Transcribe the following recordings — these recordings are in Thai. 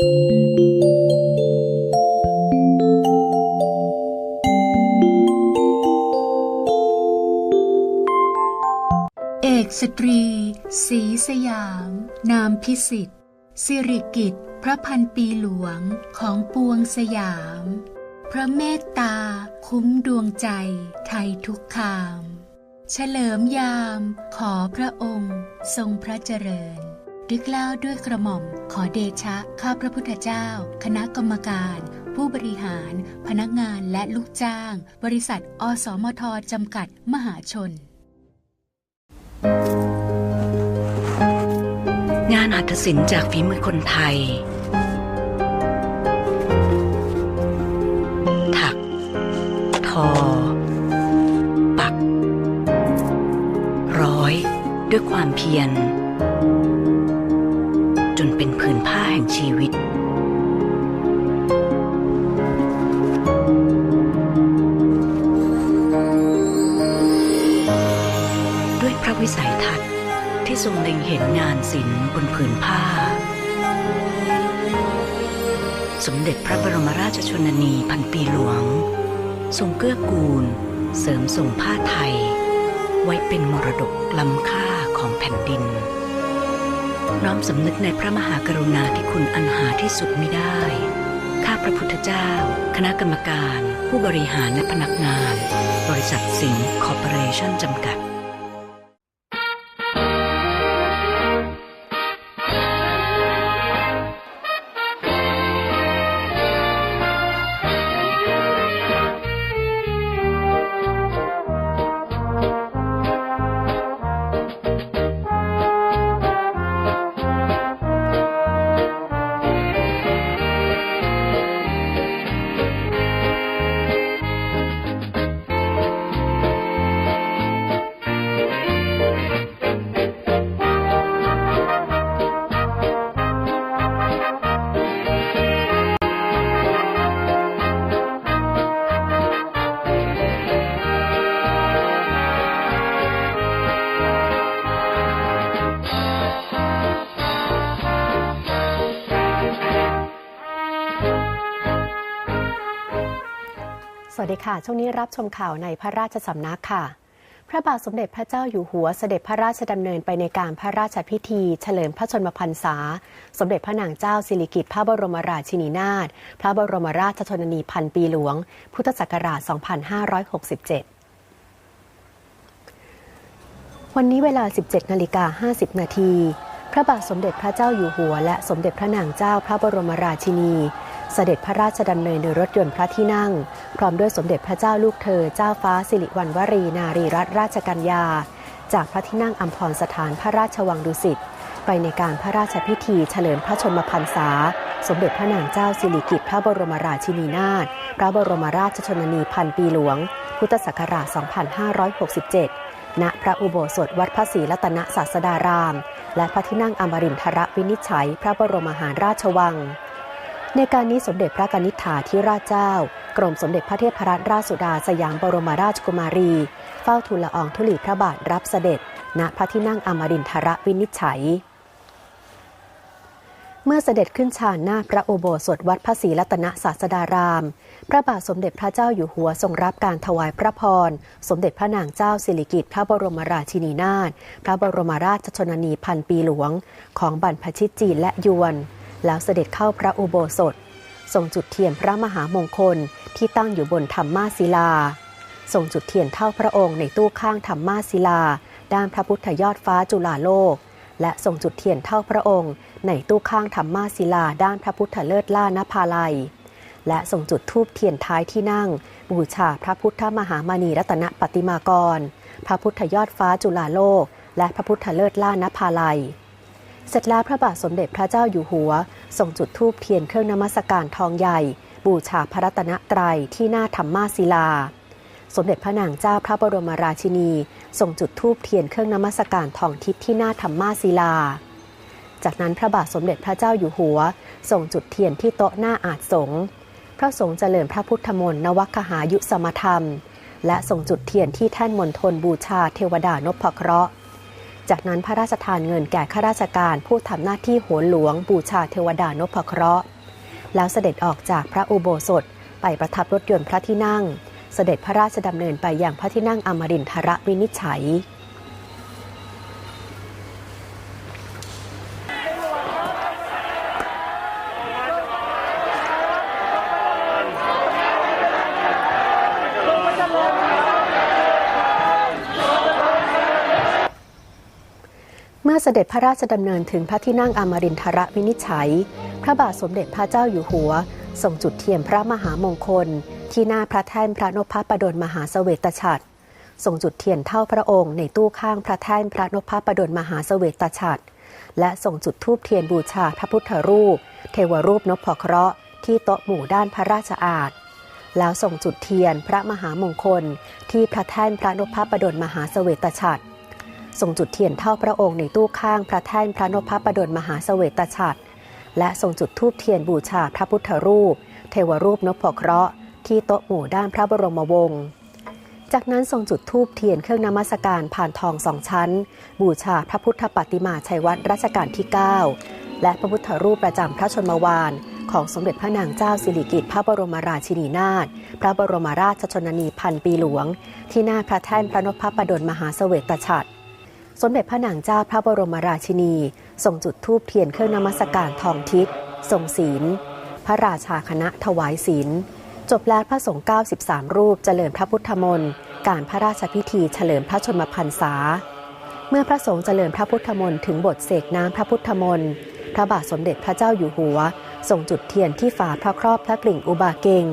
เอกสตรีศรีสยาม นามพิสิทธิ์สิริกิตพระพันปีหลวงของปวงสยาม พระเมตตา คุ้มดวงใจ ไทยทุกคาม เฉลิมยาม ขอพระองค์ ทรงพระเจริญ ดึกล่าวด้วยกระหม่อม ขอเดชะ ข้าพระพุทธเจ้า คณะกรรมการ ผู้บริหาร พนักงานและลูกจ้าง บริษัท อสมทจำกัดมหาชน งานหัตถศิลป์จากฝีมือคนไทย ถัก ทอ ปัก ร้อย ด้วยความเพียร เป็นผืนผ้าแห่งชีวิต ด้วยพระวิสัยทัศน์ที่ทรงเล็งเห็นงานศิลป์บนผืนผ้า สมเด็จพระบรมราชชนนีพันปีหลวง ทรงเกื้อกูล เสริมส่งผ้าไทย ไว้เป็นมรดกล้ำค่าของแผ่นดิน น้อมสำนึกในพระมหากรุณาที่คุณอันหาที่สุดมิได้ ข้าพระพุทธเจ้า คณะกรรมการ ผู้บริหารและพนักงาน บริษัทสิงห์คอร์ปอเรชั่นจำกัด ดีค่ะ ช่วงนี้รับชมข่าวในพระราชสำนักค่ะ พระบาทสมเด็จพระเจ้าอยู่หัวเสด็จพระราชดำเนินไปในการพระราชพิธี เฉลิมพระชนมพรรษา สมเด็จพระนางเจ้าสิริกิติ์พระบรมราชินีนาถพระบรมราชชนนีพันปีหลวง พุทธศักราช 2567วันนี้เวลา 17 นาฬิกา 50 นาที พระบาทสมเด็จพระเจ้าอยู่หัว และสมเด็จพระนางเจ้าพระบรมราชินี เสด็จพระราชดำเนินโดยรถยนต์พระที่นั่ง พร้อมด้วยสมเด็จพระเจ้าลูกเธอ เจ้าฟ้าสิริวัณวรีนารีรัตนราชกัญญา จากพระที่นั่งอัมพรสถานพระราชวังดุสิตไปในการพระราชพิธีเฉลิมพระชนมพรรษา สมเด็จพระนางเจ้าสิริกิติ์พระบรมราชินีนาถพระบรมราชชนนีพันปีหลวง พุทธศักราช 2567 ณ พระอุโบสถวัดพระศรีรัตนศาสดาราม และพระที่นั่งอมรินทรวินิจฉัย พระบรมมหาราชวัง ในการนี้สมเด็จพระกนิษฐาธิราชเจ้า กรมสมเด็จพระเทพรัตนราชสุดาสยามบรมราชกุมารี เฝ้าทูลละอองธุลีพระบาทรับเสด็จ ณพระที่นั่งอมรินทรวินิจฉัย เมื่อเสด็จขึ้นชานหน้าพระอุโบสถวัดพระศรีรัตนศาสดาราม พระบาทสมเด็จพระเจ้าอยู่หัวทรงรับการถวายพระพร สมเด็จพระนางเจ้าสิริกิติ์พระบรมราชินีนาถพระบรมราชชนนีพันปีหลวง ของบรรพชิตจีนและยวน แล้วเสด็จเข้าพระอุโบสถทรงจุดเทียนพระมหามงคลที่ตั้งอยู่บนธรรมาศิลาทรงจุดเทียนเท่าพระองค์ในตู้ข้างธรรมาศิลา ด้านพระพุทธยอดฟ้าจุฬาโลก และทรงจุดเทียนเท่าพระองค์ ในตู้ข้างธรรมาศิลา ด้านพระพุทธเลิศล่านภาลัย และทรงจุดธูปเทียนท้ายที่นั่ง บูชาพระพุทธมหามณีรัตนปฏิมากร พระพุทธยอดฟ้าจุฬาโลก และพระพุทธเลิศล่านภาลัย เสร็จแล้วพระบาทสมเด็จพระเจ้าอยู่หัวทรงจุดธูปเทียนเครื่องนมัสการทองใหญ่ บูชาพระรัตนตรัยที่หน้าธรรมาศิลา สมเด็จพระนางเจ้าพระบรมราชินีทรงจุดธูปเทียนเครื่องนมัสการทองทิพย์ที่หน้าธรรมาศิลา จากนั้นพระบาทสมเด็จพระเจ้าอยู่หัวทรงจุดเทียนที่โต๊ะหน้าอาจสงพระสงฆ์เจริญพระพุทธมนต์นวัคหายุสมธรรม และทรงจุดเทียนที่แท่นมณฑลบูชาเทวดานพเคราะห์ จากนั้นพระราชทานเงินแก่ข้าราชการผู้ทำหน้าที่โหนหลวง บูชาเทวดานพเคราะห์ แล้วเสด็จออกจากพระอุโบสถ ไปประทับรถยนต์พระที่นั่ง เสด็จพระราชดำเนินไปยังพระที่นั่งอมรินทรวินิจฉัย เมื่อเสด็จพระราชดำเนินถึงพระที่นั่งอมรินทรวินิจฉัย พระบาทสมเด็จพระเจ้าอยู่หัวทรงจุดเทียนพระมหามงคล ที่หน้าพระแท่นพระนพประดลมหาเสวตฉัตรทรงจุดเทียนเท่าพระองค์ในตู้ข้างพระแท่นพระนพประดลมหาเสวตฉัตรและทรงจุดธูปเทียนบูชาพระพุทธรูป เทวรูปนพเคราะห์ที่โต๊ะหมู่ด้านพระราชอาณแล้วส่งจุดเทียนพระมหามงคล ที่พระแท่นพระนพประดลมหาเสวตฉัตร ทรงจุดเทียนเท่าพระองค์ในตู้ข้างพระแท่นพระนพประดลมหาเสวตฉัตรและทรงจุดธูปเทียนบูชาพระพุทธรูป เทวรูปนพเคราะห์ที่โต๊ะหมู่ด้านพระบรมวงศ์จากนั้นทรงจุดธูปเทียนเครื่องนมัสการผ่านทองสองชั้น บูชาพระพุทธปฏิมาชัยวัดรัชกาลที่ 9 และพระพุทธรูปประจำพระชนมวาน ของสมเด็จพระนางเจ้าสิริกิติ์พระบรมราชินีนาถพระบรมราชชนนีพันปีหลวง ที่หน้าพระแท่นพระนพประดลมหาเสวตฉัตร สมเด็จพระนางเจ้าพระบรมราชินีทรงจุดธูปเทียนเครื่องนมัสการทองทิศทรงศีล พระราชาคณะถวายศีล จบแล้วพระสงฆ์93 รูปเจริญพระพุทธมนต์การพระราชพิธีเฉลิมพระชนมพรรษา เมื่อพระสงฆ์เจริญพระพุทธมนต์ถึงบทเสกน้ำพระพุทธมนต์พระบาทสมเด็จพระเจ้าอยู่หัวทรงจุดเทียนที่ฝาพระครอบพระกลิ่งอุบาเกง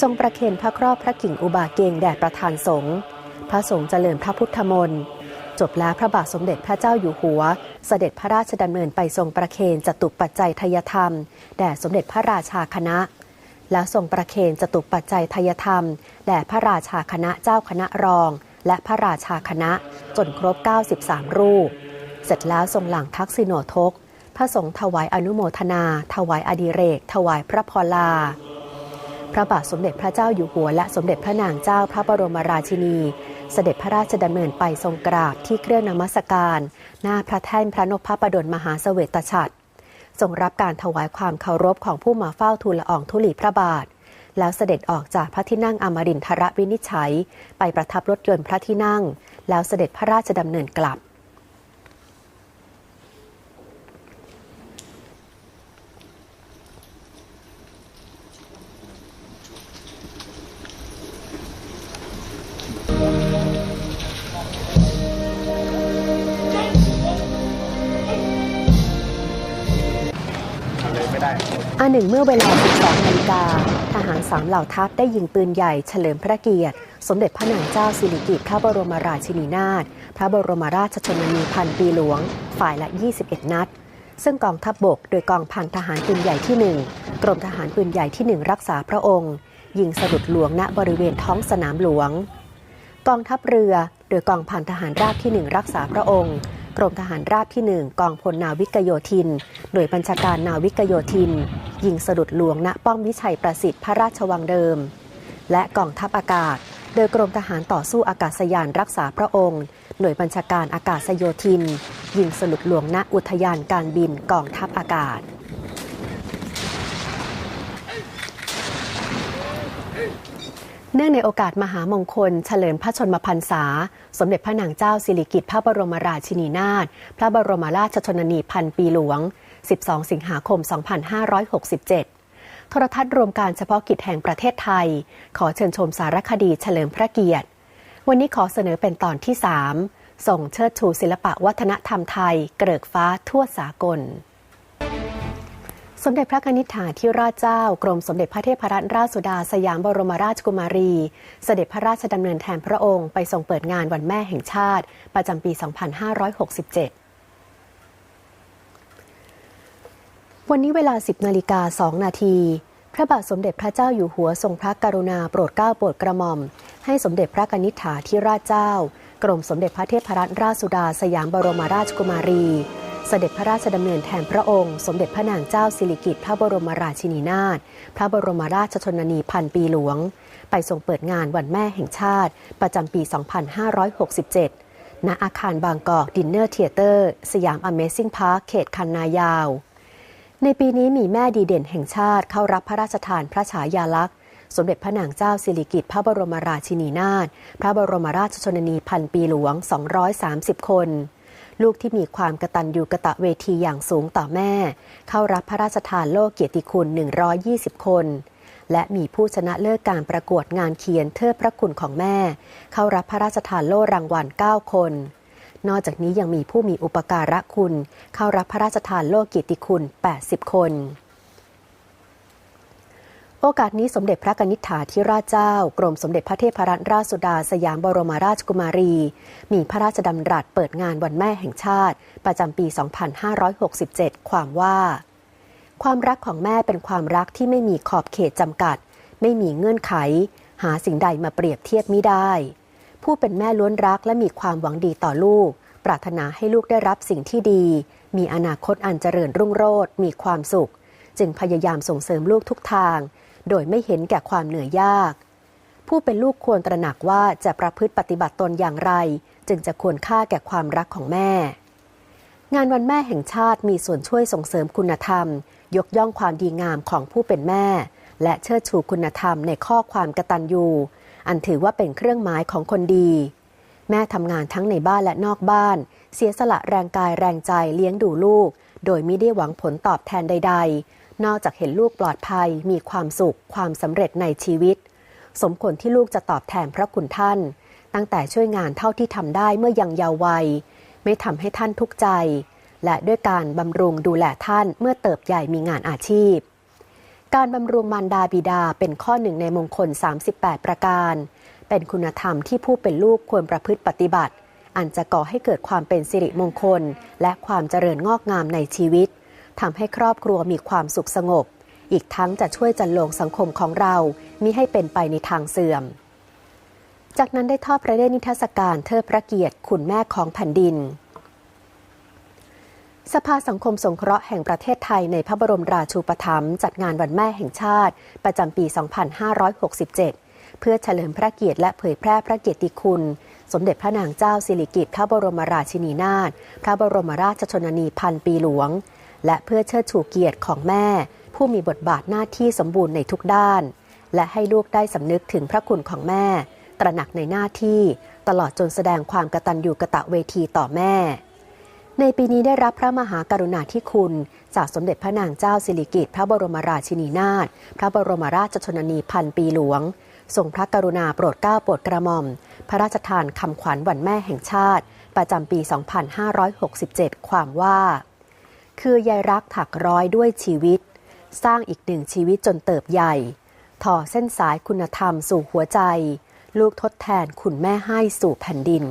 ทรงประเคนพระครอบพระกิ่งอุบาเกงแด่ประธานสงฆ์พระสงฆ์เจริญพระพุทธมนต์ จบแล้วพระบาทสมเด็จพระเจ้าอยู่หัว เสด็จพระราชดำเนินไปทรงประเคนจตุปัจจัยทยธรรม แด่สมเด็จพระราชาคณะ แล้วทรงประเคนจตุปัจจัยทยธรรมแด่พระราชาคณะเจ้าคณะรอง และพระราชาคณะจนครบ 93 รูป เสร็จแล้วทรงหลังทักษิโนทก พระสงฆ์ถวายอนุโมทนา ถวายอดิเรก ถวายพระพรลาพระบาทสมเด็จพระเจ้าอยู่หัวและสมเด็จพระนางเจ้าพระบรมราชินี เสด็จพระราชดำเนินไปทรงกราบที่เครื่องนมัสการ หน้าพระแท่นพระนพประดลมหาเสวตฉัตรทรงรับการถวายความเคารพของผู้มาเฝ้าทูลละอองธุลีพระบาท แล้วเสด็จออกจากพระที่นั่งอมรินทรวินิจฉัย ไปประทับรถยนต์พระที่นั่ง แล้วเสด็จพระราชดำเนินกลับ อันหนึ่งเมื่อเวลา 12นาฬิกาทหารสามเหล่าทัพได้ยิงปืนใหญ่เฉลิมพระเกียรติ สมเด็จพระนางเจ้าสิริกิติ์พระบรมราชินีนาถพระบรมราชชนนีพันปีหลวง ฝ่ายละ 21 นัด ซึ่งกองทัพบบกโดยกองพันทหารปืนใหญ่ที่ 1 กรมทหารปืนใหญ่ที่ 1 รักษาพระองค์ ยิงสลุดหลวงณบริเวณท้องสนามหลวง กองทัพเรือโดยกองพันทหารราบที่ 1 รักษาพระองค์ กรมทหารราบที่ 1 กองพลนาวิกโยธิน หน่วยบัญชาการนาวิกโยธิน ยิงสลุดหลวงณป้อมวิชัยประสิทธิ์พระราชวังเดิม และกองทัพอากาศ โดยกรมทหารต่อสู้อากาศยานรักษาพระองค์ หน่วยบัญชาการอากาศโยธิน ยิงสลุดหลวงณอุทยานการบินกองทัพอากาศ เนื่องในโอกาสมหามงคล เฉลิมพระชนมพรรษา สมเด็จพระนางเจ้าสิริกิติ์พระบรมราชินีนาถพระบรมราชชนนีพันปีหลวง 12 สิงหาคม 2567 โทรทัศน์รวมการเฉพาะกิจแห่งประเทศไทย ขอเชิญชมสารคดีเฉลิมพระเกียรติ วันนี้ขอเสนอเป็นตอนที่ 3 ส่งเชิดชูศิลปะวัฒนธรรมไทย เกริกฟ้าทั่วสากล สมเด็จพระนิษฐาธิราชเจ้ากรมสมเด็จพระเทพรัตนราชสุดาสยามบรมราชกุมารี เสด็จพระราชดำเนินแทนพระองค์ไปทรงเปิดงานวันแม่แห่งชาติ ประจำปี 2567วันนี้เวลา 10นาฬิกา2นาที พระบาทสมเด็จพระเจ้าอยู่หัวทรงพระกรุณาโปรดเกล้าโปรดกระหม่อม ให้สมเด็จพระนิษฐาธิราชเจ้า กรมสมเด็จพระเทพรัตนราชสุดาสยามบรมราชกุมารี เสด็จพระราชดำเนินแทนพระองค์ สมเด็จพระนางเจ้าสิริกิติ์พระบรมราชินีนาถพระบรมราชชนนีพันปีหลวง ไปทรงเปิดงานวันแม่แห่งชาติ ประจำปี 2567ณณอาคารบางกอกดินเนอร์เทเตอร์ สยามอเมซิ่งพาร์คเขตคันนายาว ในปีนี้มีแม่ดีเด่นแห่งชาติเข้ารับพระราชทานพระฉายาลักษณ์ สมเด็จพระนางเจ้าสิริกิติ์พระบรมราชินีนาถพระบรมราชชนนีพันปีหลวง 230 คน ลูกที่มีความกระตันยูกระตะเวทีอย่างสูงต่อแม่ เข้ารับพระราชทานโลกเกียรติคุณ 120 คน และมีผู้ชนะเลิศการประกวดงานเขียนเทิดพระคุณของแม่ เข้ารับพระราชทานโล่รางวัล 9 คน นอกจากนี้ยังมีผู้มีอุปการะคุณ เข้ารับพระราชทานโล่เกียรติคุณ 80 คน โอกาสนี้สมเด็จพระกนิษฐาธิราชเจ้า กรมสมเด็จพระเทพรัตนราชสุดาสยามบรมราชกุมารี มีพระราชดำรัสเปิดงานวันแม่แห่งชาติ ประจำปี 2567 ความว่า ความรักของแม่เป็นความรักที่ไม่มีขอบเขตจำกัด ไม่มีเงื่อนไข หาสิ่งใดมาเปรียบเทียบไมิได้ ผู้เป็นแม่ล้วนรักและมีความหวังดีต่อลูก ปรารถนาให้ลูกได้รับสิ่งที่ดี มีอนาคตอันเจริญรุ่งโรจน์มีความสุข จึงพยายามส่งเสริมลูกทุกทาง โดยไม่เห็นแก่ความเหนื่อยยาก ผู้เป็นลูกควรตระหนักว่าจะประพฤติปฏิบัติตนอย่างไร จึงจะควรค่าแก่ความรักของแม่ งานวันแม่แห่งชาติมีส่วนช่วยส่งเสริมคุณธรรม ยกย่องความดีงามของผู้เป็นแม่ และเชิดชูคุณธรรมในข้อความกตัญญูอันถือว่าเป็นเครื่องหมายของคนดี แม่ทำงานทั้งในบ้านและนอกบ้าน เสียสละแรงกายแรงใจเลี้ยงดูลูก โดยไม่ได้หวังผลตอบแทนใดๆ นอกจากเห็นลูกปลอดภัยมีความสุข ความสำเร็จในชีวิต สมควรที่ลูกจะตอบแทนพระคุณท่าน ตั้งแต่ช่วยงานเท่าที่ทำได้เมื่อยังเยาว์วัย ไม่ทำให้ท่านทุกข์ใจ และด้วยการบำรุงดูแลท่านเมื่อเติบใหญ่มีงานอาชีพ การบำรุงมารดาบิดาเป็นข้อหนึ่งในมงคล 38 ประการ เป็นคุณธรรมที่ผู้เป็นลูกควรประพฤติปฏิบัติ อันจะก่อให้เกิดความเป็นสิริมงคล และความเจริญงอกงามในชีวิต ทำให้ครอบครัวมีความสุขสงบ อีกทั้งจะช่วยจันลงสังคมของเรามิให้เป็นไปในทางเสื่อม จากนั้นได้ทอดพระเนตรนิทรรศการเทิดพระเกียรติคุณแม่ของแผ่นดิน สภาสังคมสงเคราะห์แห่งประเทศไทยในพระบรมราชูปถัมภ์จัดงานวันแม่แห่งชาติ ประจำปี 2567เพื่อเฉลิมพระเกียรติและเผยแพร่พระเกียรติคุณ สมเด็จพระนางเจ้าสิริกิติ์พระบรมราชินีนาถพระบรมราชชนนีพันปีหลวง และเพื่อเชิดชูเกียรติของแม่ ผู้มีบทบาทหน้าที่สมบูรณ์ในทุกด้าน และให้ลูกได้สำนึกถึงพระคุณของแม่ ตระหนักในหน้าที่ ตลอดจนแสดงความกตัญญูกะตะเวทีต่อแม่ ในปีนี้ได้รับพระมหากรุณาธิคุณ จากสมเด็จพระนางเจ้าสิริกิติ์พระบรมราชินีนาถพระบรมราชชนนีพันปีหลวงทรงพระกรุณาโปรดเกล้าโปรดกระหม่อม พระราชทานคำขวัญวันแม่แห่งชาติ ประจำปี 2567 ความว่า คือยายรักถักร้อยด้วยชีวิต สร้างอีกหนึ่งชีวิตจนเติบใหญ่ ถ่อเส้นสายคุณธรรมสู่หัวใจ ลูกทดแทนคุณแม่ให้สู่แผ่นดิน